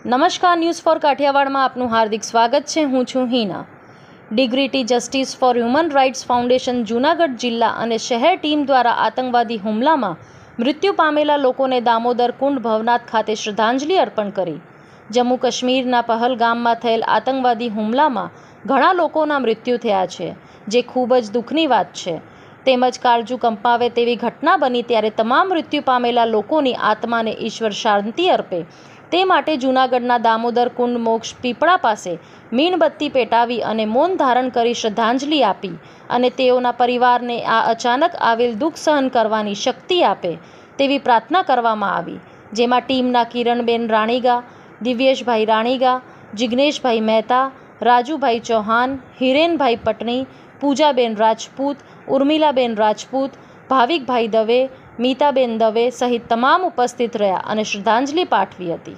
નમસ્કાર, news for કાઠિયાવાડમાં આપનું હાર્દિક સ્વાગત છે. હું છું Hina. ડિગ્રીટી justice for human rights foundation Junagadh જિલ્લા અને શહેર ટીમ દ્વારા આતંકવાદી હુમલામાં મૃત્યુ પામેલા લોકોને દામોદર કુંડ ભવનાથ ખાતે શ્રદ્ધાંજલિ અર્પણ કરી. જમ્મુ કાશ્મીરના પહલગામમાં થયેલ આતંકવાદી હુમલામાં ઘણા લોકોના મૃત્યુ થયા છે, જે ખૂબ જ દુઃખની વાત છે. તેમજ કાળજુ કંપાવે તેવી ઘટના બની ત્યારે તમામ મૃત્યુ પામેલા લોકોની આત્માને ઈશ્વર શાંતિ અર્પે તે માટે જૂનાગઢના દામોદર કુંડ મોક્ષ પીપળા પાસે મીણબત્તી પેટાવી અને મૌન ધારણ કરી શ્રદ્ધાંજલિ આપી અને તેઓના પરિવારને આ અચાનક આવેલ દુઃખ સહન કરવાની શક્તિ આપે તેવી પ્રાર્થના કરવામાં આવી, જેમાં ટીમના કિરણબેન રાણીગા, દિવ્યેશભાઈ રાણીગા, જિગ્નેશભાઈ મહેતા, રાજુભાઈ ચૌહાણ, હિરેનભાઈ પટણી, પૂજાબેન રાજપૂત, ઉર્મિલાબેન રાજપૂત, ભાવિકભાઈ દવે મીતાબેન દવે સહિત તમામ ઉપસ્થિત રહ્યા અને શ્રદ્ધાંજલિ પાઠવી હતી.